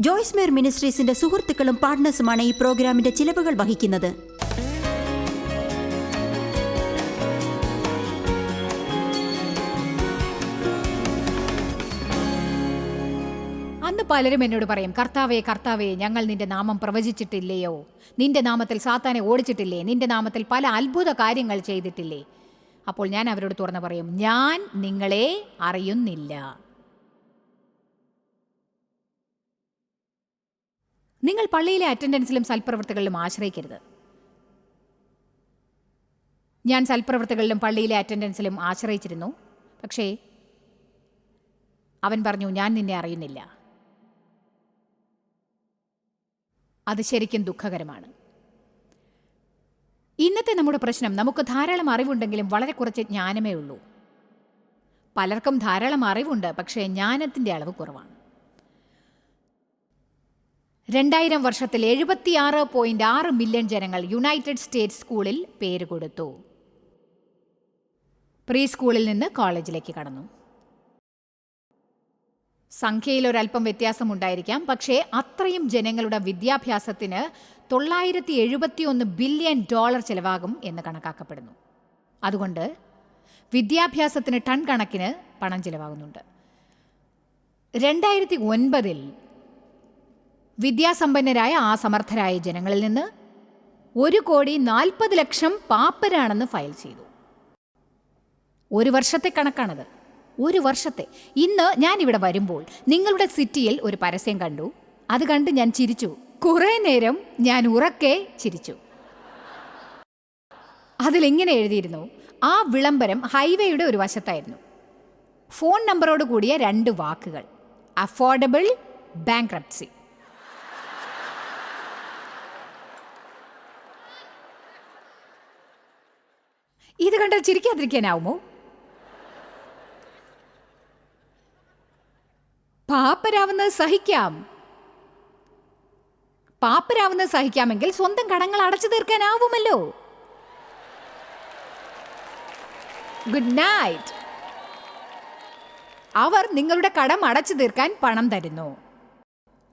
ജോയ്സ് മേർ മിനിസ്ട്രീസിന്റെ സുഹൃത്തുക്കളും പാർട്ട്നേഴ്സുമാണ് ഈ പ്രോഗ്രാമിന്റെ ചിലവുകൾ വഹിക്കുന്നത്. അന്ന് പലരും എന്നോട് പറയും കർത്താവേ കർത്താവേ ഞങ്ങൾ നിന്റെ നാമം പ്രവചിച്ചിട്ടില്ലയോ? നിന്റെ നാമത്തിൽ സാത്താനെ ഓടിച്ചിട്ടില്ലേ? നിന്റെ നാമത്തിൽ പല അത്ഭുത കാര്യങ്ങൾ ചെയ്തിട്ടില്ലേ? അപ്പോൾ ഞാൻ അവരോട് തുറന്ന് പറയും ഞാൻ നിങ്ങളെ അറിയുന്നില്ല. നിങ്ങൾ പള്ളിയിലെ അറ്റൻഡൻസിലും സൽപ്രവർത്തികളിലും ആശ്രയിക്കരുത്. ഞാൻ സൽപ്രവർത്തികളിലും പള്ളിയിലെ അറ്റൻഡൻസിലും ആശ്രയിച്ചിരുന്നു. പക്ഷേ അവൻ പറഞ്ഞു ഞാൻ നിന്നെ അറിയുന്നില്ല. അത് ശരിക്കും ദുഃഖകരമാണ്. ഇന്നത്തെ നമ്മുടെ പ്രശ്നം നമുക്ക് ധാരാളം അറിവുണ്ടെങ്കിലും വളരെ കുറച്ച് ജ്ഞാനമേ ഉള്ളൂ. പലർക്കും ധാരാളം അറിവുണ്ട് പക്ഷേ ജ്ഞാനത്തിന്റെ അളവ് കുറവാണ്. രണ്ടായിരം വർഷത്തിൽ എഴുപത്തിയാറ് പോയിന്റ് ആറ് മില്യൺ ജനങ്ങൾ യുണൈറ്റഡ് സ്റ്റേറ്റ്സ് സ്കൂളിൽ പേര് കൊടുത്തു. പ്രീ സ്കൂളിൽ നിന്ന് കോളേജിലേക്ക് കടന്നു. സംഖ്യയിൽ ഒരല്പം വ്യത്യാസമുണ്ടായിരിക്കാം. പക്ഷേ അത്രയും ജനങ്ങളുടെ വിദ്യാഭ്യാസത്തിന് തൊള്ളായിരത്തി എഴുപത്തിയൊന്ന് ബില്യൺ ഡോളർ ചെലവാകും എന്ന് കണക്കാക്കപ്പെടുന്നു. അതുകൊണ്ട് വിദ്യാഭ്യാസത്തിന് ടൺ കണക്കിന് പണം ചിലവാകുന്നുണ്ട്. രണ്ടായിരത്തി ഒൻപതിൽ വിദ്യാസമ്പന്നരായ ആ സമർത്ഥരായ ജനങ്ങളിൽ നിന്ന് ഒരു കോടി നാൽപ്പത് ലക്ഷം പാപ്പരാണെന്ന് ഫയൽ ചെയ്തു. ഒരു വർഷത്തെ കണക്കാണത്. ഒരു വർഷത്തെ. ഇന്ന് ഞാൻ ഇവിടെ വരുമ്പോൾ നിങ്ങളുടെ സിറ്റിയിൽ ഒരു പരസ്യം കണ്ടു. അത് കണ്ട് ഞാൻ ചിരിച്ചു. കുറെ നേരം ഞാൻ ഉറക്കെ ചിരിച്ചു. അതിലെങ്ങനെ എഴുതിയിരുന്നു? ആ വിളംബരം ഹൈവേയുടെ ഒരു വശത്തായിരുന്നു. ഫോൺ നമ്പറോട് കൂടിയ രണ്ട് വാക്കുകൾ. Affordable bankruptcy. ഇത് കണ്ടാൽ ചിരിക്കാതിരിക്കാനാവുമോ? പാപ്പരാവുന്നത് സഹിക്കാം. പാപ്പരാവുന്നത് സഹിക്കാമെങ്കിൽ സ്വന്തം കടങ്ങൾ അടച്ചു തീർക്കാനാവുമല്ലോ. ഗുഡ് നൈറ്റ് അവർ നിങ്ങളുടെ കടം അടച്ചു തീർക്കാൻ പണം തരുന്നു.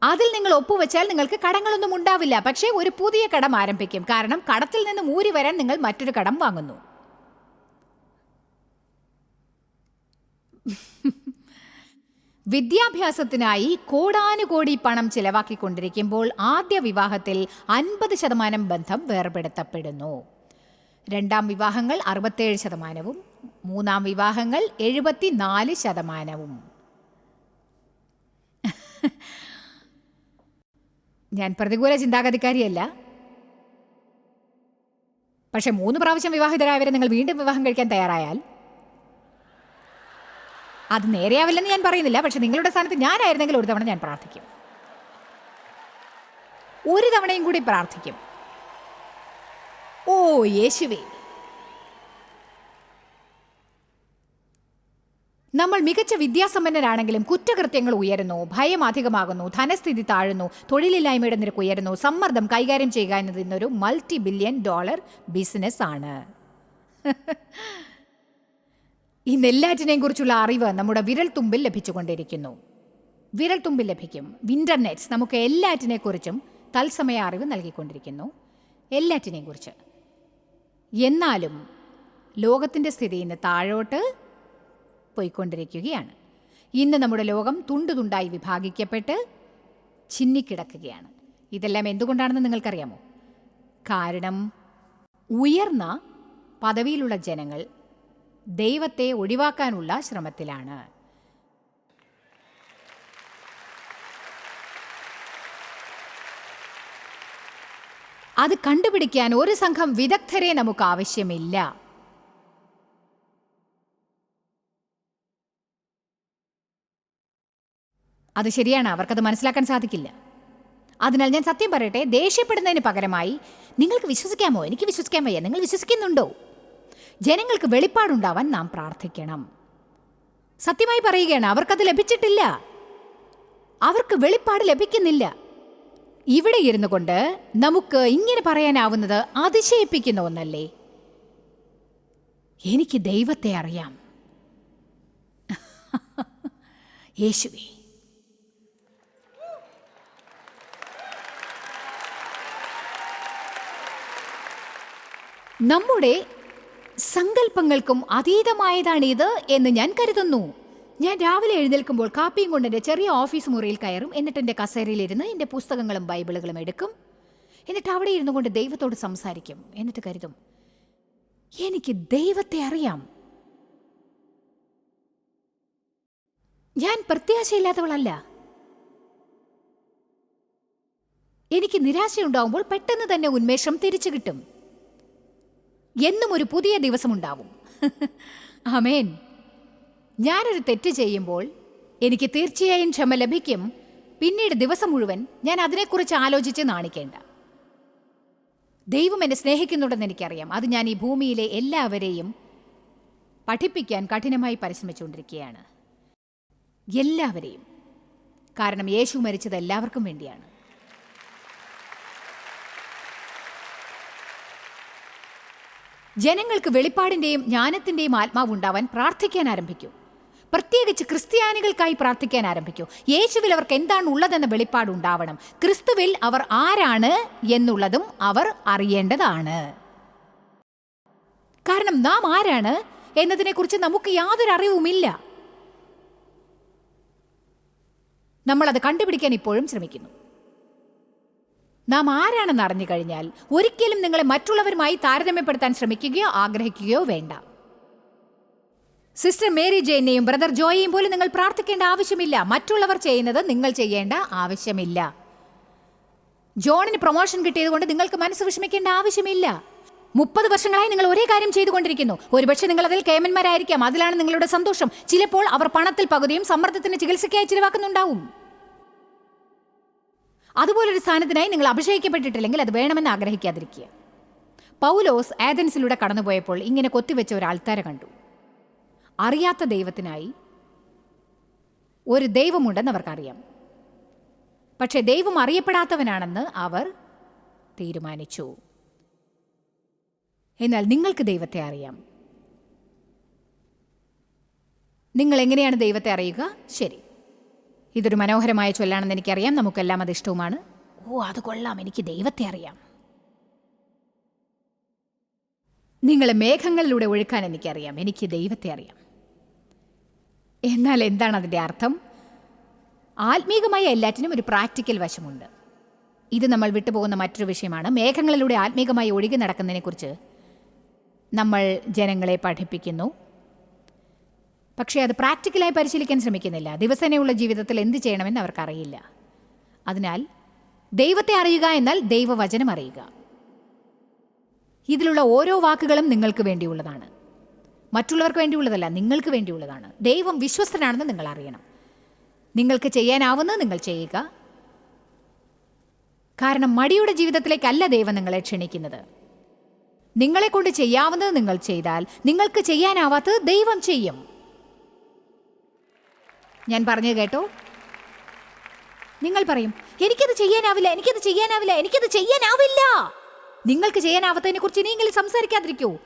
അതിൽ നിങ്ങൾ ഒപ്പുവെച്ചാൽ നിങ്ങൾക്ക് കടങ്ങളൊന്നും ഉണ്ടാവില്ല. പക്ഷേ ഒരു പുതിയ കടം ആരംഭിക്കും. കാരണം കടത്തിൽ നിന്ന് ഊരി വരാൻ നിങ്ങൾ മറ്റൊരു കടം വാങ്ങുന്നു. വിദ്യാഭ്യാസത്തിനായി കോടാനുകോടി പണം ചിലവാക്കിക്കൊണ്ടിരിക്കുമ്പോൾ ആദ്യ വിവാഹത്തിൽ അൻപത് ശതമാനം ബന്ധം വേർപെടുത്തപ്പെടുന്നു. രണ്ടാം വിവാഹങ്ങൾ അറുപത്തേഴ് ശതമാനവും മൂന്നാം വിവാഹങ്ങൾ എഴുപത്തിനാല് ശതമാനവും. ഞാൻ പ്രതികൂല ചിന്താഗതിക്കാരിയല്ല. പക്ഷെ മൂന്ന് പ്രാവശ്യം വിവാഹിതരായവരെ നിങ്ങൾ വീണ്ടും വിവാഹം കഴിക്കാൻ തയ്യാറായാൽ അത് നേരെയാവില്ലെന്ന് ഞാൻ പറയുന്നില്ല. പക്ഷെ നിങ്ങളുടെ സ്ഥാനത്ത് ഞാനായിരുന്നെങ്കിൽ ഒരു തവണ ഞാൻ പ്രാർത്ഥിക്കും. ഒരു തവണയും കൂടി പ്രാർത്ഥിക്കും. ഓ യേശുവേ. നമ്മൾ മികച്ച വിദ്യാസമ്പന്നരാണെങ്കിലും കുറ്റകൃത്യങ്ങൾ ഉയരുന്നു ഭയം അധികമാകുന്നു ധനസ്ഥിതി താഴുന്നു തൊഴിലില്ലായ്മയുടെ നിരക്ക് ഉയരുന്നു സമ്മർദ്ദം കൈകാര്യം ചെയ്യുക എന്നത് ഇന്നൊരു മൾട്ടി ബില്യൺ ഡോളർ ബിസിനസ് ആണ്. ഇന്ന് നെല്ലാറ്റിനെ കുറിച്ചുള്ള അറിവ് നമ്മുടെ വിരൽ തുമ്പിൽ ലഭിച്ചുകൊണ്ടിരിക്കുന്നു. വിരൽ തുമ്പിൽ ലഭിക്കും. വിന്റർനെറ്റ്സ് നമുക്ക് എല്ലാറ്റിനെ കുറിച്ചും തത്സമയ അറിവ് നൽകിക്കൊണ്ടിരിക്കുന്നു. എല്ലാറ്റിനെയും കുറിച്ച്. എന്നാലും ലോകത്തിന്റെ സ്ഥിതി ഇന്ന് താഴോട്ട് പോയിക്കൊണ്ടിരിക്കുകയാണ്. ഇന്ന് നമ്മുടെ ലോകം തുണ്ടു തുണ്ടായി വിഭാഗിക്കപ്പെട്ട് ചിന്നിക്കിടക്കുകയാണ്. ഇതെല്ലാം എന്തുകൊണ്ടാണെന്ന് നിങ്ങൾക്കറിയാമോ? കാരണം ഉയർന്ന പദവിയിലുള്ള ജനങ്ങൾ ദൈവത്തെ ഒഴിവാക്കാനുള്ള ശ്രമത്തിലാണ്. അത് കണ്ടുപിടിക്കാൻ ഒരു സംഘം വിദഗ്ധരെ നമുക്ക് ആവശ്യമില്ല. അത് ശരിയാണ് അവർക്കത് മനസ്സിലാക്കാൻ സാധിക്കില്ല. അതിനാൽ ഞാൻ സത്യം പറയട്ടെ ദേഷ്യപ്പെടുന്നതിന് പകരമായി നിങ്ങൾക്ക് വിശ്വസിക്കാമോ? എനിക്ക് വിശ്വസിക്കാൻ വയ്യ. നിങ്ങൾ വിശ്വസിക്കുന്നുണ്ടോ? ജനങ്ങൾക്ക് വെളിപ്പാടുണ്ടാവാൻ നാം പ്രാർത്ഥിക്കണം. സത്യമായി പറയുകയാണ് അവർക്കത് ലഭിച്ചിട്ടില്ല. അവർക്ക് വെളിപ്പാട് ലഭിക്കുന്നില്ല. ഇവിടെ ഇരുന്നു കൊണ്ട് നമുക്ക് ഇങ്ങനെ പറയാനാവുന്നത് അതിശയിപ്പിക്കുന്ന ഒന്നല്ലേ? എനിക്ക് ദൈവത്തെ അറിയാം. യേശുവേ. നമ്മുടെ സങ്കല്പങ്ങൾക്കും അതീതമായതാണിത് എന്ന് ഞാൻ കരുതുന്നു. ഞാൻ രാവിലെ എഴുന്നേൽക്കുമ്പോൾ കാപ്പിയും കൊണ്ട് എന്റെ ചെറിയ ഓഫീസ് മുറിയിൽ കയറും. എന്നിട്ട് എന്റെ കസേരയിലിരുന്ന് എന്റെ പുസ്തകങ്ങളും ബൈബിളുകളും എടുക്കും. എന്നിട്ട് അവിടെ ഇരുന്നു കൊണ്ട് ദൈവത്തോട് സംസാരിക്കും. എന്നിട്ട് കരുതും എനിക്ക് ദൈവത്തെ അറിയാം. ഞാൻ പ്രത്യാശയില്ലാത്തവളല്ല. എനിക്ക് നിരാശയുണ്ടാവുമ്പോൾ പെട്ടെന്ന് തന്നെ ഉന്മേഷം തിരിച്ചു കിട്ടും. എന്നും ഒരു പുതിയ ദിവസമുണ്ടാവും. അമേൻ ഞാനൊരു തെറ്റ് ചെയ്യുമ്പോൾ എനിക്ക് തീർച്ചയായും ക്ഷമ ലഭിക്കും. പിന്നീട് ദിവസം മുഴുവൻ ഞാൻ അതിനെക്കുറിച്ച് ആലോചിച്ച് നാണിക്കേണ്ട. ദൈവം എന്നെ സ്നേഹിക്കുന്നുണ്ടെന്ന് എനിക്കറിയാം. അത് ഞാൻ ഈ ഭൂമിയിലെ എല്ലാവരെയും പഠിപ്പിക്കാൻ കഠിനമായി പരിശ്രമിച്ചുകൊണ്ടിരിക്കുകയാണ്. എല്ലാവരെയും. കാരണം യേശു മരിച്ചത് എല്ലാവർക്കും വേണ്ടിയാണ്. ജനങ്ങൾക്ക് വെളിപ്പാടിന്റെയും ജ്ഞാനത്തിന്റെയും ആത്മാവുണ്ടാവാൻ പ്രാർത്ഥിക്കാൻ ആരംഭിക്കൂ. പ്രത്യേകിച്ച് ക്രിസ്ത്യാനികൾക്കായി പ്രാർത്ഥിക്കാൻ ആരംഭിക്കൂ. യേശുവിൽ അവർക്ക് എന്താണ് ഉള്ളതെന്ന വെളിപ്പാട് ഉണ്ടാവണം. ക്രിസ്തുവിൽ അവർ ആരാണ് എന്നുള്ളതും അവർ അറിയേണ്ടതാണ്. കാരണം നാം ആരാണ് എന്നതിനെക്കുറിച്ച് നമുക്ക് യാതൊരു അറിവുമില്ല. നമ്മളത് കണ്ടുപിടിക്കാൻ ഇപ്പോഴും ശ്രമിക്കുന്നു. നാം ആരാണെന്ന് അറിഞ്ഞു കഴിഞ്ഞാൽ ഒരിക്കലും നിങ്ങളെ മറ്റുള്ളവരുമായി താരതമ്യപ്പെടുത്താൻ ശ്രമിക്കുകയോ ആഗ്രഹിക്കുകയോ വേണ്ട. സിസ്റ്റർ മേരി ജെയിനെയും ബ്രദർ ജോയെയും പോലും നിങ്ങൾ പ്രാർത്ഥിക്കേണ്ട ആവശ്യമില്ല. മറ്റുള്ളവർ ചെയ്യുന്നത് നിങ്ങൾ ചെയ്യേണ്ട ആവശ്യമില്ല. ജോണിന് പ്രൊമോഷൻ കിട്ടിയതുകൊണ്ട് നിങ്ങൾക്ക് മനസ്സ് വിഷമിക്കേണ്ട ആവശ്യമില്ല. മുപ്പത് വർഷങ്ങളായി നിങ്ങൾ ഒരേ കാര്യം ചെയ്തുകൊണ്ടിരിക്കുന്നു. ഒരുപക്ഷെ നിങ്ങൾ അതിൽ കേമന്മാരായിരിക്കാം. അതിലാണ് നിങ്ങളുടെ സന്തോഷം. ചിലപ്പോൾ അവർ പണത്തിൽ പകുതിയും സമ്മർദ്ദത്തിന് ചികിത്സയ്ക്കായി ചിലവാക്കുന്നുണ്ടാവും. അതുപോലൊരു സ്ഥാനത്തിനായി നിങ്ങൾ അഭിഷേകിക്കപ്പെട്ടിട്ടില്ലെങ്കിൽ അത് വേണമെന്ന് ആഗ്രഹിക്കാതിരിക്കുക. പൗലോസ് ആഥൻസിലൂടെ കടന്നുപോയപ്പോൾ ഇങ്ങനെ കൊത്തിവെച്ച ഒരു ആൾത്താര കണ്ടു. അറിയാത്ത ദൈവത്തിനായി ഒരു ദൈവമുണ്ടെന്ന് അവർക്കറിയാം. പക്ഷേ ദൈവം അറിയപ്പെടാത്തവനാണെന്ന് അവർ തീരുമാനിച്ചു. എന്നാൽ നിങ്ങൾക്ക് ദൈവത്തെ അറിയാം. നിങ്ങൾ എങ്ങനെയാണ് ദൈവത്തെ അറിയുക? ശരി. ഇതൊരു മനോഹരമായ ചൊല്ലാണെന്ന് എനിക്കറിയാം. നമുക്കെല്ലാം അത് ഇഷ്ടവുമാണ്. ഓ അത് കൊള്ളാം. എനിക്ക് ദൈവത്തെ അറിയാം. നിങ്ങളെ മേഘങ്ങളിലൂടെ ഒഴുക്കാൻ എനിക്കറിയാം. എനിക്ക് ദൈവത്തെ അറിയാം. എന്നാൽ എന്താണ് അതിന്റെ അർത്ഥം? ആത്മീകമായ എല്ലാറ്റിനും ഒരു പ്രാക്ടിക്കൽ വശമുണ്ട്. ഇത് നമ്മൾ വിട്ടുപോകുന്ന മറ്റൊരു വിഷയമാണ്. മേഘങ്ങളിലൂടെ ആത്മീകമായി ഒഴുകി നടക്കുന്നതിനെക്കുറിച്ച് നമ്മൾ ജനങ്ങളെ പഠിപ്പിക്കുന്നു. പക്ഷേ അത് പ്രാക്ടിക്കലായി പരിശീലിക്കാൻ ശ്രമിക്കുന്നില്ല. ദിവസേനയുള്ള ജീവിതത്തിൽ എന്ത് ചെയ്യണമെന്ന് അവർക്കറിയില്ല. അതിനാൽ ദൈവത്തെ അറിയുക എന്നാൽ ദൈവവചനം അറിയുക. ഇതിലുള്ള ഓരോ വാക്കുകളും നിങ്ങൾക്ക് വേണ്ടിയുള്ളതാണ്. മറ്റുള്ളവർക്ക് വേണ്ടിയുള്ളതല്ല നിങ്ങൾക്ക് വേണ്ടിയുള്ളതാണ്. ദൈവം വിശ്വസ്തനാണെന്ന് നിങ്ങൾ അറിയണം. നിങ്ങൾക്ക് ചെയ്യാനാവുന്നത് നിങ്ങൾ ചെയ്യുക. കാരണം മടിയുടെ ജീവിതത്തിലേക്കല്ല ദൈവം നിങ്ങളെ ക്ഷണിക്കുന്നത്. നിങ്ങളെക്കൊണ്ട് ചെയ്യാവുന്നത് നിങ്ങൾ ചെയ്താൽ നിങ്ങൾക്ക് ചെയ്യാനാവാത്തത് ദൈവം ചെയ്യും. ഞാൻ പറഞ്ഞു കേട്ടോ. നിങ്ങൾ പറയും എനിക്കത് ചെയ്യാനാവില്ല എനിക്കത് ചെയ്യാനാവില്ല എനിക്കത് ചെയ്യാനാവില്ല. നിങ്ങൾക്ക് ചെയ്യാനാവാത്തതിനെ കുറിച്ച് ഇനിയെങ്കിലും സംസാരിക്കാതിരിക്കൂ.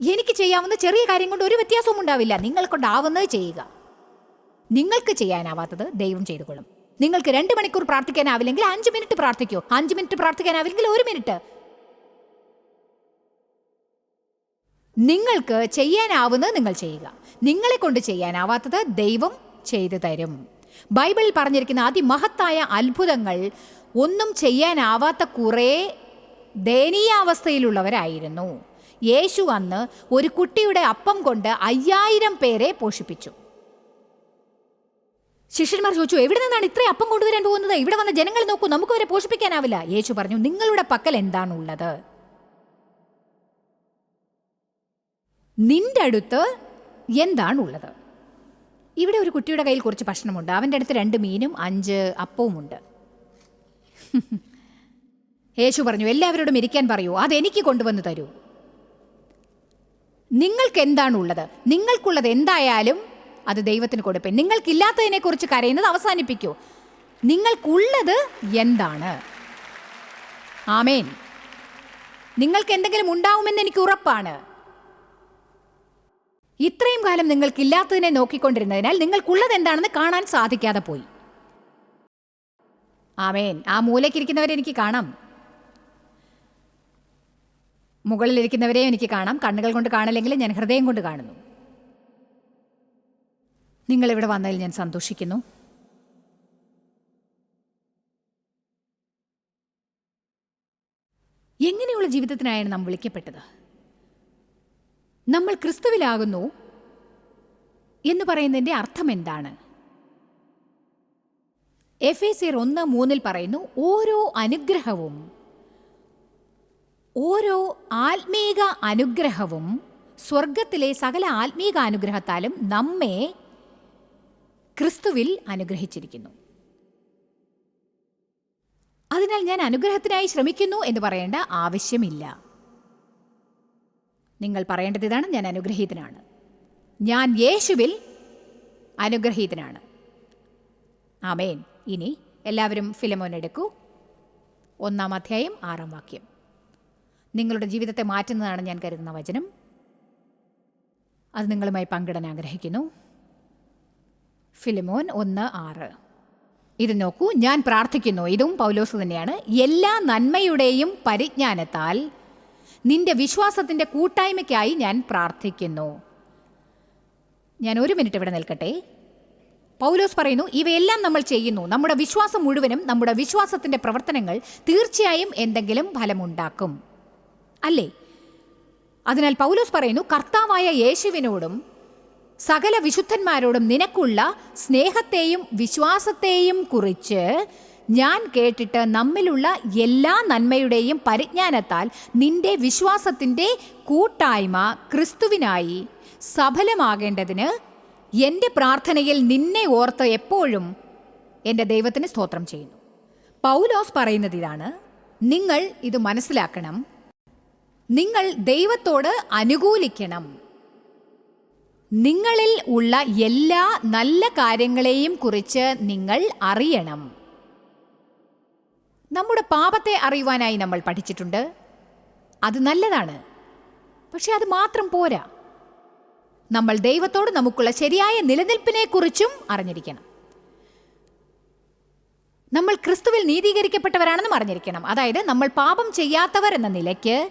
എനിക്ക് ചെയ്യാവുന്ന ചെറിയ കാര്യം കൊണ്ട് ഒരു വ്യത്യാസവും ഉണ്ടാവില്ല. നിങ്ങൾ കൊണ്ടാവുന്നത് ചെയ്യുക. നിങ്ങൾക്ക് ചെയ്യാനാവാത്തത് ദൈവം ചെയ്തുകൊള്ളും. നിങ്ങൾക്ക് രണ്ട് മണിക്കൂർ പ്രാർത്ഥിക്കാനാവില്ലെങ്കിൽ അഞ്ച് മിനിറ്റ് പ്രാർത്ഥിക്കൂ. അഞ്ച് മിനിറ്റ് പ്രാർത്ഥിക്കാനാവില്ലെങ്കിൽ ഒരു മിനിറ്റ്. നിങ്ങൾക്ക് ചെയ്യാനാവുന്നത് നിങ്ങൾ ചെയ്യുക. നിങ്ങളെ കൊണ്ട് ചെയ്യാനാവാത്തത് ദൈവം ചെയ്തു തരും. ബൈബിളിൽ പറഞ്ഞിരിക്കുന്ന അതിമഹത്തായ അത്ഭുതങ്ങൾ ഒന്നും ചെയ്യാനാവാത്ത കുറേ ദയനീയാവസ്ഥയിലുള്ളവരായിരുന്നു. യേശു അന്ന് ഒരു കുട്ടിയുടെ അപ്പം കൊണ്ട് അയ്യായിരം പേരെ പോഷിപ്പിച്ചു. ശിഷ്യന്മാർ ചോദിച്ചു എവിടെ നിന്നാണ് ഇത്രയും അപ്പം കൊണ്ടുവരാൻ പോകുന്നത്? ഇവിടെ വന്ന ജനങ്ങൾ നോക്കൂ നമുക്ക് വരെ പോഷിപ്പിക്കാനാവില്ല. യേശു പറഞ്ഞു നിങ്ങളുടെ പക്കൽ എന്താണുള്ളത്? നിന്റെ അടുത്ത് എന്താണുള്ളത്? ഇവിടെ ഒരു കുട്ടിയുടെ കയ്യിൽ കുറച്ച് ഭക്ഷണമുണ്ട്. അവന്റെ അടുത്ത് രണ്ട് മീനും അഞ്ച് അപ്പവുമുണ്ട്. യേശു പറഞ്ഞു എല്ലാവരോടും ഇരിക്കാൻ പറയൂ. അതെനിക്ക് കൊണ്ടുവന്ന് തരൂ. നിങ്ങൾക്ക് എന്താണുള്ളത് നിങ്ങൾക്കുള്ളത് എന്തായാലും അത് ദൈവത്തിന് കൊടുപ്പേൻ നിങ്ങൾക്കില്ലാത്തതിനെക്കുറിച്ച് കരയുന്നത് അവസാനിപ്പിക്കൂ. നിങ്ങൾക്കുള്ളത് എന്താണ്? ആമേൻ. നിങ്ങൾക്ക് എന്തെങ്കിലും ഉണ്ടാവുമെന്ന് എനിക്ക് ഉറപ്പാണ്. ഇത്രയും കാലം നിങ്ങൾക്കില്ലാത്തതിനെ നോക്കിക്കൊണ്ടിരുന്നതിനാൽ നിങ്ങൾക്കുള്ളത് എന്താണെന്ന് കാണാൻ സാധിക്കാതെ പോയി. ആമേൻ. ആ മൂലയ്ക്കിരിക്കുന്നവരെ എനിക്ക് കാണാം. മുകളിലിരിക്കുന്നവരെയും എനിക്ക് കാണാം. കണ്ണുകൾ കൊണ്ട് കാണില്ലെങ്കിലും ഞാൻ ഹൃദയം കൊണ്ട് കാണുന്നു. നിങ്ങളിവിടെ വന്നതിൽ ഞാൻ സന്തോഷിക്കുന്നു. എങ്ങനെയുള്ള ജീവിതത്തിനായാണ് നാം വിളിക്കപ്പെട്ടത്? നമ്മൾ ക്രിസ്തുവിലാകുന്നു എന്ന് പറയുന്നതിന്റെ അർത്ഥം എന്താണ്? എഫ് എ സിർ ഒന്ന് മൂന്നിൽ പറയുന്നു ഓരോ അനുഗ്രഹവും ഓരോ ആത്മീക അനുഗ്രഹവും സ്വർഗത്തിലെ സകല ആത്മീക അനുഗ്രഹത്താലും നമ്മെ ക്രിസ്തുവിൽ അനുഗ്രഹിച്ചിരിക്കുന്നു. അതിനാൽ ഞാൻ അനുഗ്രഹത്തിനായി ശ്രമിക്കുന്നു എന്ന് പറയേണ്ട ആവശ്യമില്ല. നിങ്ങൾ പറയേണ്ടത് ഇതാണ് ഞാൻ അനുഗ്രഹീതനാണ്. ഞാൻ യേശുവിൽ അനുഗ്രഹീതനാണ്. ആമേൻ. ഇനി എല്ലാവരും ഫിലമോൻ എടുക്കൂ. ഒന്നാം അധ്യായം ആറാം വാക്യം. നിങ്ങളുടെ ജീവിതത്തെ മാറ്റുന്നതാണ് ഞാൻ കരുതുന്ന വചനം. അത് നിങ്ങളുമായി പങ്കിടാൻ ആഗ്രഹിക്കുന്നു. ഫിലിമോൻ ഒന്ന് ആറ്. ഇത് നോക്കൂ ഞാൻ പ്രാർത്ഥിക്കുന്നു. ഇതും പൗലോസ് തന്നെയാണ്. എല്ലാ നന്മയുടെയും പരിജ്ഞാനത്താൽ നിന്റെ വിശ്വാസത്തിന്റെ കൂട്ടായ്മയ്ക്കായി ഞാൻ പ്രാർത്ഥിക്കുന്നു. ഞാൻ ഒരു മിനിറ്റ് ഇവിടെ നിൽക്കട്ടെ. പൗലോസ് പറയുന്നു ഇവയെല്ലാം നമ്മൾ ചെയ്യുന്നു. നമ്മുടെ വിശ്വാസം മുഴുവനും നമ്മുടെ വിശ്വാസത്തിന്റെ പ്രവർത്തനങ്ങൾ തീർച്ചയായും എന്തെങ്കിലും ഫലമുണ്ടാക്കും. അല്ലേ? അതിനാൽ പൗലോസ് പറയുന്നു കർത്താവായ യേശുവിനോടും സകല വിശുദ്ധന്മാരോടും നിനക്കുള്ള സ്നേഹത്തെയും വിശ്വാസത്തെയും കുറിച്ച് ഞാൻ കേട്ടിട്ട് നമ്മിലുള്ള എല്ലാ നന്മയുടെയും പരിജ്ഞാനത്താൽ നിന്റെ വിശ്വാസത്തിന്റെ കൂട്ടായ്മ ക്രിസ്തുവിനായി സഫലമാകേണ്ടതിന് എന്റെ പ്രാർത്ഥനയിൽ നിന്നെ ഓർത്ത് എപ്പോഴും എന്റെ ദൈവത്തിന് സ്തോത്രം ചെയ്യുന്നു. പൗലോസ് പറയുന്നത് ഇതാണ്. നിങ്ങൾ ഇത് മനസ്സിലാക്കണം. നിങ്ങൾ ദൈവത്തോട് അനുകൂലിക്കണം. നിങ്ങളിൽ ഉള്ള എല്ലാ നല്ല കാര്യങ്ങളെയും കുറിച്ച് നിങ്ങൾ അറിയണം. നമ്മുടെ പാപത്തെ അറിയുവാനായി നമ്മൾ പഠിച്ചിട്ടുണ്ട്. അത് നല്ലതാണ്. പക്ഷെ അത് മാത്രം പോരാ. നമ്മൾ ദൈവത്തോട് നമുക്കുള്ള ശരിയായ നിലനിൽപ്പിനെക്കുറിച്ചും അറിഞ്ഞിരിക്കണം. നമ്മൾ ക്രിസ്തുവിൽ നീതീകരിക്കപ്പെട്ടവരാണെന്നും അറിഞ്ഞിരിക്കണം. അതായത് നമ്മൾ പാപം ചെയ്യാത്തവർ എന്ന നിലയ്ക്ക്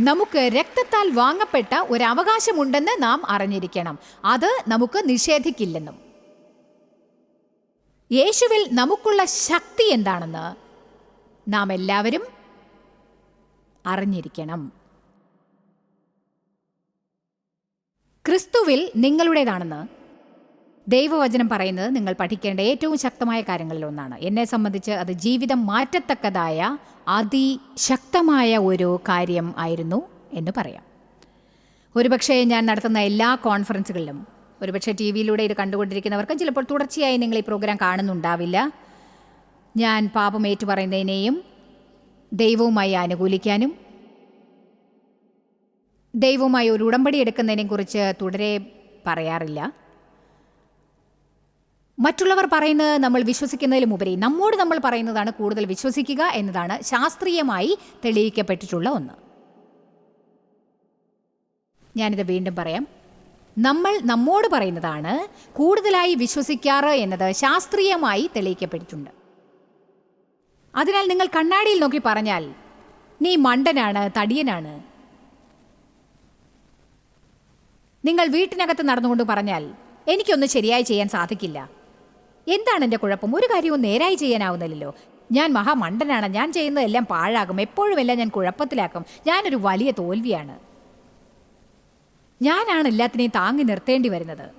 നമുക്ക് രക്തത്താൽ വാങ്ങപ്പെട്ട ഒരു അവകാശമുണ്ടെന്ന് നാം അറിഞ്ഞിരിക്കണം. അത് നമുക്ക് നിഷേധിക്കില്ലെന്നും. യേശുവിൽ നമുക്കുള്ള ശക്തി എന്താണെന്ന് നാം എല്ലാവരും അറിഞ്ഞിരിക്കണം. ക്രിസ്തുവിൽ നിങ്ങളുടേതാണെന്ന് ദൈവവചനം പറയുന്നത് നിങ്ങൾ പഠിക്കേണ്ട ഏറ്റവും ശക്തമായ കാര്യങ്ങളിൽ ഒന്നാണ്. എന്നെ സംബന്ധിച്ച് അത് ജീവിതം മാറ്റത്തക്കതായ അതിശക്തമായ ഒരു കാര്യം ആയിരുന്നു എന്ന് പറയാം. ഒരുപക്ഷേ ഞാൻ നടത്തുന്ന എല്ലാ കോൺഫറൻസുകളിലും ഒരുപക്ഷെ ടി വിയിലൂടെ ഇത് കണ്ടുകൊണ്ടിരിക്കുന്നവർക്കും ചിലപ്പോൾ തുടർച്ചയായി നിങ്ങൾ ഈ പ്രോഗ്രാം കാണുന്നുണ്ടാവില്ല. ഞാൻ പാപം ഏറ്റുപറയുന്നതിനെയും ദൈവവുമായി അനുകൂലിക്കാനും ദൈവവുമായി ഒരു ഉടമ്പടി എടുക്കുന്നതിനെ കുറിച്ച് തുടരെ പറയാറില്ല. മറ്റുള്ളവർ പറയുന്നത് നമ്മൾ വിശ്വസിക്കുന്നതിലും ഉപരി നമ്മോട് നമ്മൾ പറയുന്നതാണ് കൂടുതൽ വിശ്വസിക്കുക എന്നതാണ് ശാസ്ത്രീയമായി തെളിയിക്കപ്പെട്ടിട്ടുള്ള ഒന്ന്. ഞാനിത് വീണ്ടും പറയാം. നമ്മൾ നമ്മോട് പറയുന്നതാണ് കൂടുതലായി വിശ്വസിക്കാറ് എന്നത് ശാസ്ത്രീയമായി തെളിയിക്കപ്പെട്ടിട്ടുണ്ട്. അതിനാൽ നിങ്ങൾ കണ്ണാടിയിൽ നോക്കി പറഞ്ഞാൽ നീ മണ്ടനാണ് തടിയനാണ്. നിങ്ങൾ വീട്ടിനകത്ത് നടന്നുകൊണ്ട് പറഞ്ഞാൽ എനിക്കൊന്നും ശരിയായി ചെയ്യാൻ സാധിക്കില്ല. എന്താണ് എന്റെ കുഴപ്പം? ഒരു കാര്യവും നേരായി ചെയ്യാനാവുന്നില്ലല്ലോ. ഞാൻ മഹാമണ്ടനാണ്. ഞാൻ ചെയ്യുന്നതെല്ലാം പാഴാകും. എപ്പോഴുമെല്ലാം ഞാൻ കുഴപ്പത്തിലാക്കും. ഞാനൊരു വലിയ തോൽവിയാണ്. ഞാനാണ് എല്ലാത്തിനെയും താങ്ങി നിർത്തേണ്ടി വരുന്നത്.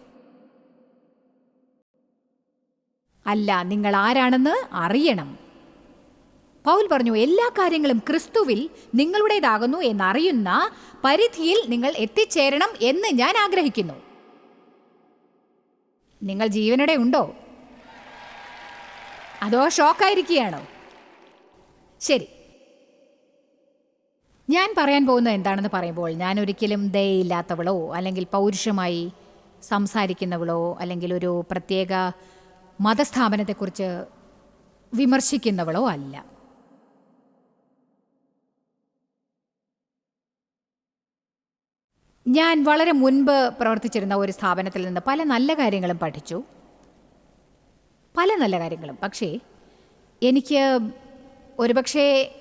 അല്ല നിങ്ങൾ ആരാണെന്ന് അറിയണം. പൗൽ പറഞ്ഞു എല്ലാ കാര്യങ്ങളും ക്രിസ്തുവിൽ നിങ്ങളുടേതാകുന്നു എന്നറിയുന്ന പരിധിയിൽ നിങ്ങൾ എത്തിച്ചേരണം എന്ന് ഞാൻ ആഗ്രഹിക്കുന്നു. നിങ്ങൾ ജീവനോടെ ഉണ്ടോ? അതോ ഷോക്കായിരിക്കുകയാണോ? ശരി. ഞാൻ പറയാൻ പോകുന്നത് എന്താണെന്ന് പറയുമ്പോൾ ഞാൻ ഒരിക്കലും ദയയില്ലാത്തവളോ അല്ലെങ്കിൽ പൗരുഷമായി സംസാരിക്കുന്നവളോ അല്ലെങ്കിൽ ഒരു പ്രത്യേക മതസ്ഥാപനത്തെക്കുറിച്ച് വിമർശിക്കുന്നവളോ അല്ല. ഞാൻ വളരെ മുൻപ് പ്രവർത്തിച്ചിരുന്ന ഒരു സ്ഥാപനത്തിൽ നിന്ന് പല നല്ല കാര്യങ്ങളും പഠിച്ചു. പല നല്ല കാര്യങ്ങളും. പക്ഷേ എനിക്ക് ഒരുപക്ഷേ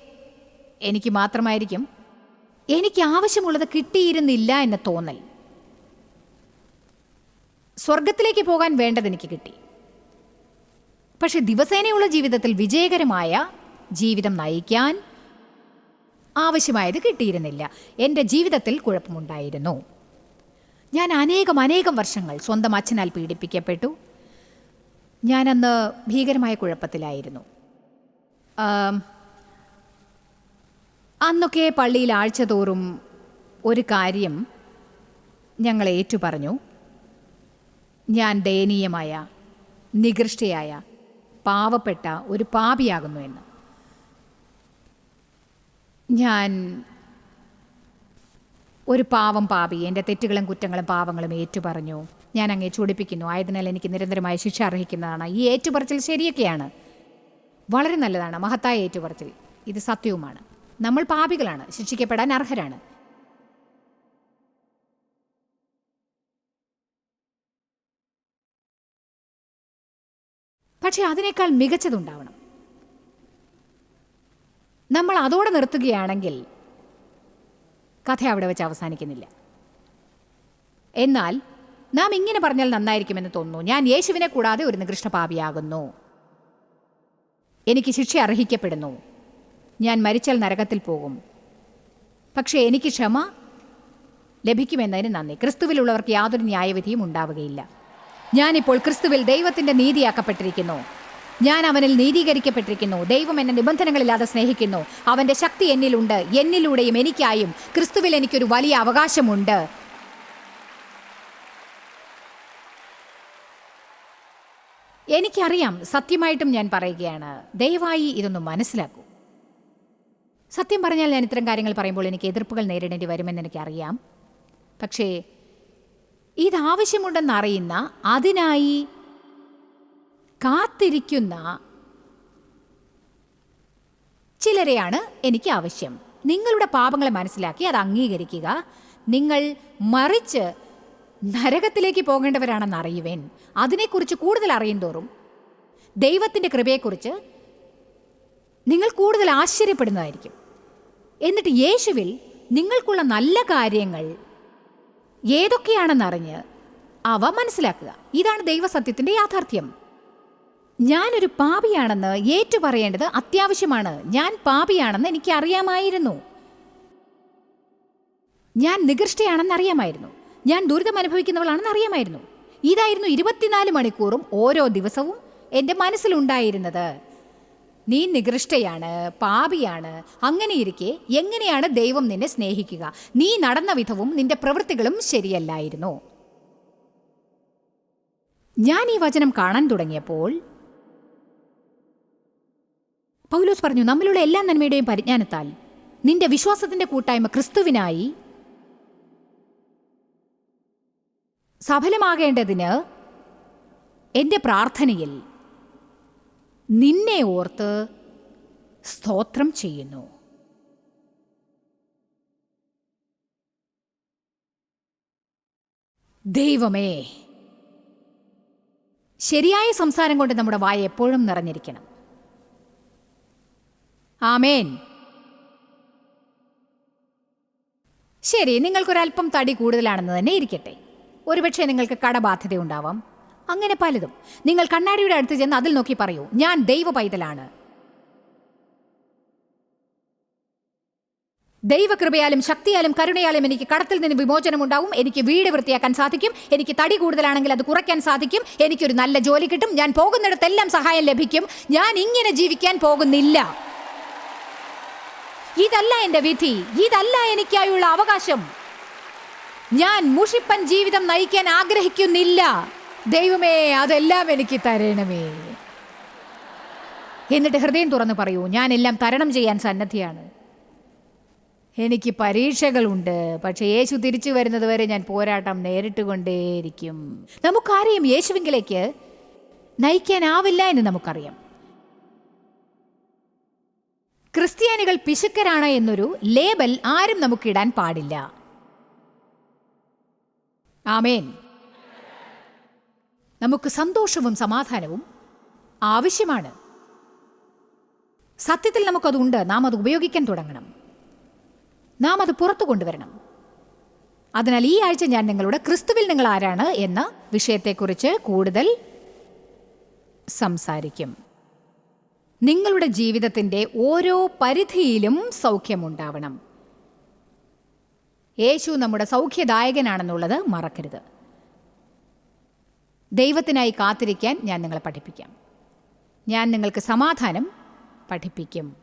എനിക്ക് മാത്രമായിരിക്കും എനിക്ക് ആവശ്യമുള്ളത് കിട്ടിയിരുന്നില്ല എന്ന തോന്നൽ. സ്വർഗത്തിലേക്ക് പോകാൻ വേണ്ടത് എനിക്ക് കിട്ടി. പക്ഷെ ദിവസേനയുള്ള ജീവിതത്തിൽ വിജയകരമായ ജീവിതം നയിക്കാൻ ആവശ്യമായത് കിട്ടിയിരുന്നില്ല. എന്റെ ജീവിതത്തിൽ കുഴപ്പമുണ്ടായിരുന്നു. ഞാൻ അനേകം അനേകം വർഷങ്ങൾ സ്വന്തം അച്ഛനാൽ പീഡിപ്പിക്കപ്പെട്ടു. ഞാനന്ന് ഭീകരമായ കുഴപ്പത്തിലായിരുന്നു. അന്നൊക്കെ പള്ളിയിൽ ആഴ്ച തോറും ഒരു കാര്യം ഞങ്ങൾ ഏറ്റുപറഞ്ഞു. ഞാൻ ദയനീയമായ നികൃഷ്ടയായ പാവപ്പെട്ട ഒരു പാപിയാകുന്നു എന്ന്. ഞാൻ ഒരു പാവം പാപി എന്റെ തെറ്റുകളും കുറ്റങ്ങളും പാവങ്ങളും ഏറ്റുപറഞ്ഞു. ഞാൻ അങ്ങേ ചൂടിപ്പിക്കുന്നു. ആയതിനാൽ എനിക്ക് നിരന്തരമായ ശിക്ഷ അർഹിക്കുന്നതാണ്. ഈ ഏറ്റുപറച്ചിൽ ശരിയൊക്കെയാണ്. വളരെ നല്ലതാണ്. മഹത്തായ ഏറ്റുപറച്ചിൽ. ഇത് സത്യവുമാണ്. നമ്മൾ പാപികളാണ്. ശിക്ഷിക്കപ്പെടാൻ അർഹരാണ്. പക്ഷെ അതിനേക്കാൾ മികച്ചതുണ്ടാവണം. നമ്മൾ അതോടെ നിർത്തുകയാണെങ്കിൽ കഥ അവിടെ വെച്ച് അവസാനിക്കുന്നില്ല. എന്നാൽ നാം ഇങ്ങനെ പറഞ്ഞാൽ നന്നായിരിക്കുമെന്ന് തോന്നുന്നു. ഞാൻ യേശുവിനെ കൂടാതെ ഒരു നികൃഷ്ട പാപിയാകുന്നു. എനിക്ക് ശിക്ഷ അർഹിക്കപ്പെടുന്നു. ഞാൻ മരിച്ചാൽ നരകത്തിൽ പോകും. പക്ഷേ എനിക്ക് ക്ഷമ ലഭിക്കുമെന്നതിന് നന്ദി. ക്രിസ്തുവിലുള്ളവർക്ക് യാതൊരു ന്യായവിധിയും ഉണ്ടാവുകയില്ല. ഞാനിപ്പോൾ ക്രിസ്തുവിൽ ദൈവത്തിന്റെ നീതിയാക്കപ്പെട്ടിരിക്കുന്നു. ഞാൻ അവനിൽ നീതീകരിക്കപ്പെട്ടിരിക്കുന്നു. ദൈവം എന്നെ നിബന്ധനകളില്ലാതെ സ്നേഹിക്കുന്നു. അവന്റെ ശക്തി എന്നിലുണ്ട്. എന്നിലൂടെയും എനിക്കായും ക്രിസ്തുവിൽ എനിക്കൊരു വലിയ അവകാശമുണ്ട്. എനിക്കറിയാം സത്യമായിട്ടും ഞാൻ പറയുകയാണ്. ദയവായി ഇതൊന്ന് മനസ്സിലാക്കൂ. സത്യം പറഞ്ഞാൽ ഞാൻ ഇത്തരം കാര്യങ്ങൾ പറയുമ്പോൾ എനിക്ക് എതിർപ്പുകൾ നേരിടേണ്ടി വരുമെന്ന് എനിക്കറിയാം. പക്ഷേ ഇതാവശ്യമുണ്ടെന്നറിയുന്ന അതിനായി കാത്തിരിക്കുന്ന ചിലരെയാണ് എനിക്ക് ആവശ്യം. നിങ്ങളുടെ പാപങ്ങളെ മനസ്സിലാക്കി അത് അംഗീകരിക്കുക. നിങ്ങൾ മറിച്ച് നരകത്തിലേക്ക് പോകേണ്ടവരാണെന്ന് അറിയുവേൻ. അതിനെക്കുറിച്ച് കൂടുതൽ അറിയും തോറും ദൈവത്തിന്റെ കൃപയെക്കുറിച്ച് നിങ്ങൾ കൂടുതൽ ആശ്ചര്യപ്പെടുന്നതായിരിക്കും. എന്നിട്ട് യേശുവിൽ നിങ്ങൾക്കുള്ള നല്ല കാര്യങ്ങൾ ഏതൊക്കെയാണെന്നറിഞ്ഞ് അവ മനസ്സിലാക്കുക. ഇതാണ് ദൈവസത്യത്തിന്റെ യാഥാർത്ഥ്യം. ഞാനൊരു പാപിയാണെന്ന് ഏറ്റുപറയേണ്ടത് അത്യാവശ്യമാണ്. ഞാൻ പാപിയാണെന്ന് എനിക്കറിയാമായിരുന്നു. ഞാൻ നികൃഷ്ടയാണെന്ന് അറിയാമായിരുന്നു. ഞാൻ ദുരിതം അനുഭവിക്കുന്നവളാണെന്ന് അറിയാമായിരുന്നു. ഇതായിരുന്നു ഇരുപത്തിനാല് മണിക്കൂറും ഓരോ ദിവസവും എന്റെ മനസ്സിലുണ്ടായിരുന്നത്. നീ നികൃഷ്ടയാണ് പാപിയാണ് അങ്ങനെയിരിക്കെ എങ്ങനെയാണ് ദൈവം നിന്നെ സ്നേഹിക്കുക? നീ നടന്ന വിധവും നിന്റെ പ്രവൃത്തികളും ശരിയല്ലായിരുന്നു. ഞാൻ ഈ വചനം കാണാൻ തുടങ്ങിയപ്പോൾ പൗലോസ് പറഞ്ഞു നമ്മളുടെ എല്ലാ നന്മയുടെയും പരിജ്ഞാനത്താൽ നിന്റെ വിശ്വാസത്തിന്റെ കൂട്ടായ്മ ക്രിസ്തുവിനായി സഫലമാകേണ്ടതിന് എന്റെ പ്രാർത്ഥനയിൽ നിന്നെ ഓർത്ത് സ്തോത്രം ചെയ്യുന്നു. ദൈവമേ ശരിയായ സംസാരം കൊണ്ട് നമ്മുടെ വായ എപ്പോഴും നിറഞ്ഞിരിക്കണം. ആമേൻ. ശരി നിങ്ങൾക്കൊരല്പം തടി കൂടുതലാണെന്ന് തന്നെ ഇരിക്കട്ടെ. ഒരുപക്ഷെ നിങ്ങൾക്ക് കടബാധ്യത ഉണ്ടാവാം അങ്ങനെ പലതും. നിങ്ങൾ കണ്ണാടിയുടെ അടുത്ത് ചെന്ന് അതിൽ നോക്കി പറയൂ ഞാൻ ദൈവ പൈതലാണ് ദൈവകൃപയാലും ശക്തിയാലും കരുണയാലും എനിക്ക് കടത്തിൽ നിന്ന് വിമോചനം ഉണ്ടാവും. എനിക്ക് വീട് വൃത്തിയാക്കാൻ സാധിക്കും. എനിക്ക് തടി കൂടുതലാണെങ്കിൽ അത് കുറയ്ക്കാൻ സാധിക്കും. എനിക്കൊരു നല്ല ജോലി കിട്ടും. ഞാൻ പോകുന്നിടത്തെല്ലാം സഹായം ലഭിക്കും. ഞാൻ ഇങ്ങനെ ജീവിക്കാൻ പോകുന്നില്ല. ഇതല്ല എന്റെ വിധി. ഇതല്ല എനിക്കായുള്ള അവകാശം. ഞാൻ മുഷിപ്പൻ ജീവിതം നയിക്കാൻ ആഗ്രഹിക്കുന്നില്ല. ദൈവമേ അതെല്ലാം എനിക്ക് തരണമേ. എന്നിട്ട് ഹൃദയം തുറന്ന് പറയൂ ഞാൻ എല്ലാം തരണം ചെയ്യാൻ സന്നദ്ധയാണ്. എനിക്ക് പരീക്ഷകളുണ്ട് പക്ഷേ യേശു തിരിച്ചു വരുന്നത് വരെ ഞാൻ പോരാട്ടം നേരിട്ട് കൊണ്ടേയിരിക്കും നമുക്കാരെയും യേശുവിങ്കിലേക്ക് നയിക്കാനാവില്ല എന്ന് നമുക്കറിയാം. ക്രിസ്ത്യാനികൾ പിശുക്കരാണ് എന്നൊരു ലേബൽ ആരും നമുക്കിടാൻ പാടില്ല. ആമേൻ. നമുക്ക് സന്തോഷവും സമാധാനവും ആവശ്യമാണ്. സത്യത്തിൽ നമുക്കതുണ്ട്. നാം അത് ഉപയോഗിക്കാൻ തുടങ്ങണം. നാം അത് പുറത്തു കൊണ്ടുവരണം. അതിനാൽ ഈ ആഴ്ച ഞാൻ നിങ്ങളോട് ക്രിസ്തുവിൽ നിങ്ങൾ ആരാണ് എന്ന വിഷയത്തെക്കുറിച്ച് കൂടുതൽ സംസാരിക്കും. നിങ്ങളുടെ ജീവിതത്തിന്റെ ഓരോ പരിധിയിലും സൗഖ്യമുണ്ടാവണം. യേശു നമ്മുടെ സൗഖ്യദായകനാണെന്നുള്ളത് മറക്കരുത്. ദൈവത്തിനായി കാത്തിരിക്കാൻ ഞാൻ നിങ്ങളെ പഠിപ്പിക്കാം. ഞാൻ നിങ്ങൾക്ക് സമാധാനം പഠിപ്പിക്കും.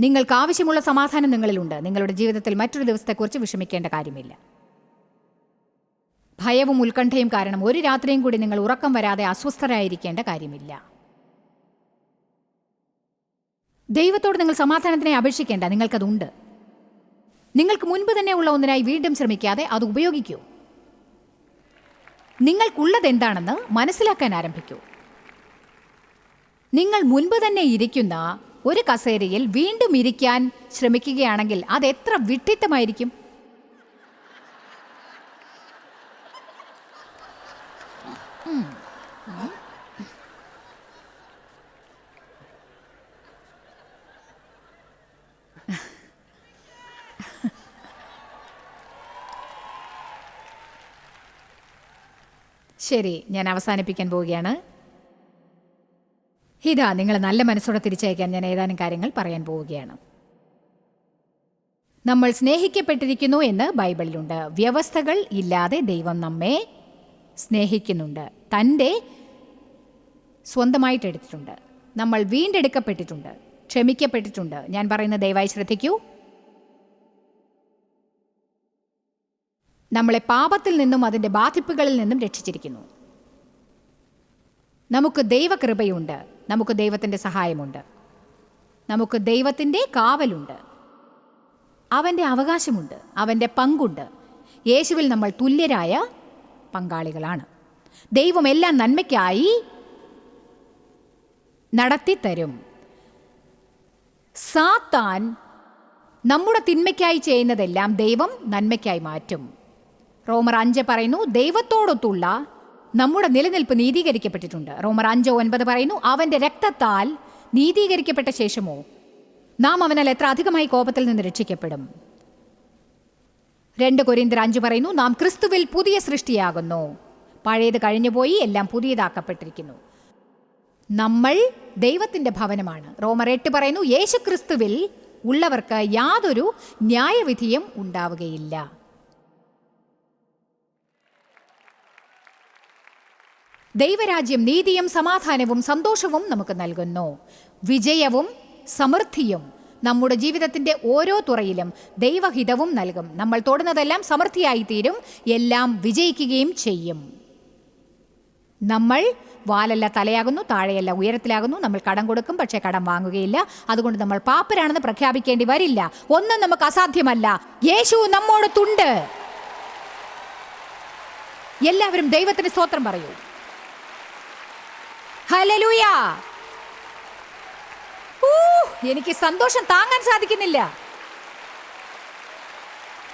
നിങ്ങൾക്ക് ആവശ്യമുള്ള സമാധാനം നിങ്ങളിലുണ്ട്. നിങ്ങളുടെ ജീവിതത്തിൽ മറ്റൊരു ദിവസത്തെക്കുറിച്ച് വിഷമിക്കേണ്ട കാര്യമില്ല. ഭയവും ഉത്കണ്ഠയും കാരണം ഒരു രാത്രിയും കൂടി നിങ്ങൾ ഉറക്കം വരാതെ അസ്വസ്ഥരായിരിക്കേണ്ട കാര്യമില്ല. ദൈവത്തോട് നിങ്ങൾ സമാധാനത്തിനെ അപേക്ഷിക്കേണ്ട. നിങ്ങൾക്കതുണ്ട്. നിങ്ങൾക്ക് മുൻപ് തന്നെ ഉള്ള ഒന്നിനായി വീണ്ടും ശ്രമിക്കാതെ അത് ഉപയോഗിക്കൂ. നിങ്ങൾക്കുള്ളത് എന്താണെന്ന് മനസ്സിലാക്കാൻ ആരംഭിക്കൂ. നിങ്ങൾ മുൻപ് തന്നെ ഇരിക്കുന്ന ഒരു കസേരയിൽ വീണ്ടും ഇരിക്കാൻ ശ്രമിക്കുകയാണെങ്കിൽ അത് എത്ര വിഡ്ഢിത്തമായിരിക്കും? ശരി ഞാൻ അവസാനിപ്പിക്കാൻ പോവുകയാണ്. ഹിതാ നിങ്ങൾ നല്ല മനസ്സോടെ തിരിച്ചയക്കാൻ ഞാൻ ഏതാനും കാര്യങ്ങൾ പറയാൻ പോവുകയാണ്. നമ്മൾ സ്നേഹിക്കപ്പെട്ടിരിക്കുന്നു എന്ന് ബൈബിളിലുണ്ട്. വ്യവസ്ഥകൾ ഇല്ലാതെ ദൈവം നമ്മെ സ്നേഹിക്കുന്നുണ്ട്. തന്റെ സ്വന്തമായിട്ട് എടുത്തിട്ടുണ്ട്. നമ്മൾ വീണ്ടെടുക്കപ്പെട്ടിട്ടുണ്ട് ക്ഷമിക്കപ്പെട്ടിട്ടുണ്ട്. ഞാൻ പറയുന്നത് ദയവായി ശ്രദ്ധിക്കൂ. നമ്മളെ പാപത്തിൽ നിന്നും അതിന്റെ ബാധിപ്പുകളിൽ നിന്നും രക്ഷിച്ചിരിക്കുന്നു. നമുക്ക് ദൈവകൃപയുണ്ട് നമുക്ക് ദൈവത്തിന്റെ സഹായമുണ്ട് നമുക്ക് ദൈവത്തിന്റെ കാവലുണ്ട് അവന്റെ അവകാശമുണ്ട് അവന്റെ പങ്കുണ്ട്. യേശുവിൽ നമ്മൾ തുല്യരായ പങ്കാളികളാണ്. ദൈവം എല്ലാം നന്മയ്ക്കായി നടത്തിത്തരും. സാത്താൻ നമ്മുടെ തിന്മയ്ക്കായി ചെയ്യുന്നതെല്ലാം ദൈവം നന്മയ്ക്കായി മാറ്റും. റോമർ അഞ്ച് പറയുന്നു ദൈവത്തോടൊത്തുള്ള നമ്മുടെ നിലനിൽപ്പ് നീതീകരിക്കപ്പെട്ടിട്ടുണ്ട്. റോമർ അഞ്ച് ഒൻപത് പറയുന്നു അവന്റെ രക്തത്താൽ നീതീകരിക്കപ്പെട്ട ശേഷമോ നാം അവനാൽ എത്ര അധികമായി കോപത്തിൽ നിന്ന് രക്ഷിക്കപ്പെടും. രണ്ട് കൊരിന്തർ അഞ്ച് പറയുന്നു നാം ക്രിസ്തുവിൽ പുതിയ സൃഷ്ടിയാകുന്നു. പഴയത് കഴിഞ്ഞുപോയി എല്ലാം പുതിയതാക്കപ്പെട്ടിരിക്കുന്നു. നമ്മൾ ദൈവത്തിന്റെ ഭവനമാണ്. റോമർ എട്ട് പറയുന്നു യേശു ക്രിസ്തുവിൽ ഉള്ളവർക്ക് യാതൊരു ന്യായവിധിയും ഉണ്ടാവുകയില്ല. ദൈവരാജ്യം നീതിയും സമാധാനവും സന്തോഷവും നമുക്ക് നൽകുന്നു. വിജയവും സമൃദ്ധിയും നമ്മുടെ ജീവിതത്തിന്റെ ഓരോ തുറയിലും ദൈവഹിതവും നൽകും. നമ്മൾ തൊടുന്നതെല്ലാം സമൃദ്ധിയായി തീരും എല്ലാം വിജയിക്കുകയും ചെയ്യും. നമ്മൾ വാലല്ല തലയാകുന്നു താഴെയല്ല ഉയരത്തിലാകുന്നു. നമ്മൾ കടം കൊടുക്കും പക്ഷേ കടം വാങ്ങുകയില്ല. അതുകൊണ്ട് നമ്മൾ പാപ്പരാണെന്ന് പ്രഖ്യാപിക്കേണ്ടി വരില്ല. ഒന്നും നമുക്ക് അസാധ്യമല്ല. യേശു നമ്മോടൊത്തുണ്ട് എല്ലാവരും ദൈവത്തിന് സ്തോത്രം പറയൂ. എനിക്ക് സന്തോഷം താങ്ങാൻ സാധിക്കുന്നില്ല.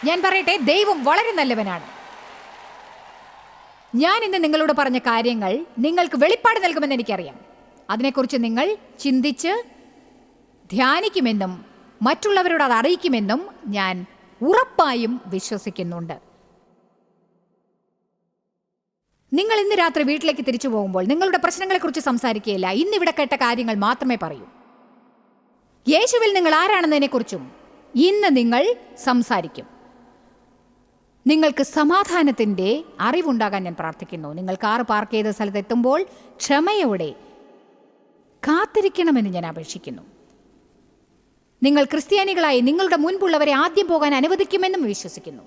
ഞാൻ പറയട്ടെ ദൈവം വളരെ നല്ലവനാണ്. ഞാൻ ഇന്ന് നിങ്ങളോട് പറഞ്ഞ കാര്യങ്ങൾ നിങ്ങൾക്ക് വെളിപ്പാട് നൽകുമെന്ന് എനിക്കറിയാം. അതിനെക്കുറിച്ച് നിങ്ങൾ ചിന്തിച്ച് ധ്യാനിക്കുമെന്നും മറ്റുള്ളവരോട് അത് അറിയിക്കുമെന്നും ഞാൻ ഉറപ്പായും വിശ്വസിക്കുന്നുണ്ട്. നിങ്ങൾ ഇന്ന് രാത്രി വീട്ടിലേക്ക് തിരിച്ചു പോകുമ്പോൾ നിങ്ങളുടെ പ്രശ്നങ്ങളെക്കുറിച്ച് സംസാരിക്കുകയില്ല. ഇന്ന് ഇവിടെ കേട്ട കാര്യങ്ങൾ മാത്രമേ പറയൂ. യേശുവിൽ നിങ്ങൾ ആരാണെന്നതിനെക്കുറിച്ചും ഇന്ന് നിങ്ങൾ സംസാരിക്കും. നിങ്ങൾക്ക് സമാധാനത്തിന്റെ അറിവുണ്ടാകാൻ ഞാൻ പ്രാർത്ഥിക്കുന്നു. നിങ്ങൾ കാർ പാർക്ക് ചെയ്ത സ്ഥലത്ത് എത്തുമ്പോൾ ക്ഷമയോടെ കാത്തിരിക്കണമെന്ന് ഞാൻ അപേക്ഷിക്കുന്നു. നിങ്ങൾ ക്രിസ്ത്യാനികളായി നിങ്ങളുടെ മുൻപുള്ളവരെ ആദ്യം പോകാൻ അനുവദിക്കുമെന്നും വിശ്വസിക്കുന്നു.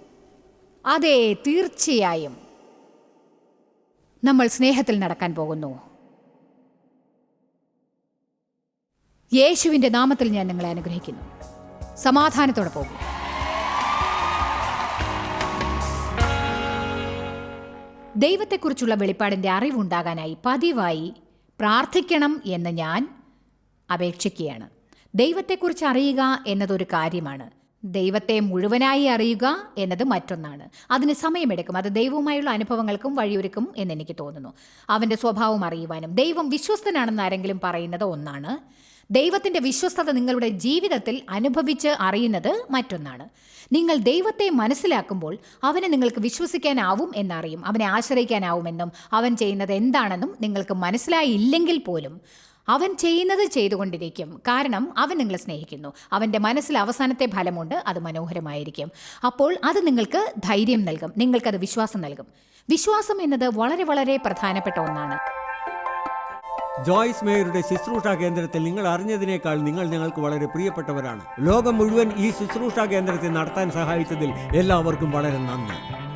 അതെ തീർച്ചയായും. നമ്മൾ സ്നേഹത്തിൽ നടക്കാൻ പോകുന്നു. യേശുവിന്റെ നാമത്തിൽ ഞാൻ നിങ്ങളെ അനുഗ്രഹിക്കുന്നു. സമാധാനത്തോടെ പോകും. ദൈവത്തെക്കുറിച്ചുള്ള വെളിപ്പാടിന്റെ അറിവുണ്ടാകാനായി പതിവായി പ്രാർത്ഥിക്കണം എന്ന് ഞാൻ അപേക്ഷിക്കുകയാണ്. ദൈവത്തെക്കുറിച്ച് അറിയുക എന്നതൊരു കാര്യമാണ്. ദൈവത്തെ മുഴുവനായി അറിയുക എന്നത് മറ്റൊന്നാണ്. അതിന് സമയമെടുക്കും. അത് ദൈവവുമായുള്ള അനുഭവങ്ങൾക്കും വഴിയൊരുക്കും എന്ന് എനിക്ക് തോന്നുന്നു. അവന്റെ സ്വഭാവം അറിയുവാനും ദൈവം വിശ്വസ്തനാണെന്ന് ആരെങ്കിലും പറയുന്നത് ഒന്നാണ്. ദൈവത്തിന്റെ വിശ്വസ്തത നിങ്ങളുടെ ജീവിതത്തിൽ അനുഭവിച്ച് അറിയുന്നത് മറ്റൊന്നാണ്. നിങ്ങൾ ദൈവത്തെ മനസ്സിലാക്കുമ്പോൾ അവനെ നിങ്ങൾക്ക് വിശ്വസിക്കാനാവും എന്നറിയും. അവനെ ആശ്രയിക്കാനാവുമെന്നും അവൻ ചെയ്യുന്നത് എന്താണെന്നും നിങ്ങൾക്ക് മനസ്സിലായില്ലെങ്കിൽ പോലും അവൻ ചെയ്യുന്നത് ചെയ്തുകൊണ്ടിരിക്കും. കാരണം അവൻ നിങ്ങളെ സ്നേഹിക്കുന്നു. അവന്റെ മനസ്സിൽ അവസാനത്തെ ഫലമുണ്ട്. അത് മനോഹരമായിരിക്കും. അപ്പോൾ അത് നിങ്ങൾക്ക് ധൈര്യം നൽകും. നിങ്ങൾക്കത് വിശ്വാസം നൽകും. വിശ്വാസം എന്നത് വളരെ വളരെ പ്രധാനപ്പെട്ട ഒന്നാണ്. ജോയ്സ് മേയറുടെ ശുശ്രൂഷ കേന്ദ്രത്തിൽ നിങ്ങൾ അറിഞ്ഞതിനേക്കാൾ നിങ്ങൾ ഞങ്ങൾക്ക് വളരെ പ്രിയപ്പെട്ടവരാണ്. ലോകം മുഴുവൻ ഈ ശുശ്രൂഷ കേന്ദ്രത്തെ നടത്താൻ സഹായിച്ചതിൽ എല്ലാവർക്കും വളരെ നന്ദി.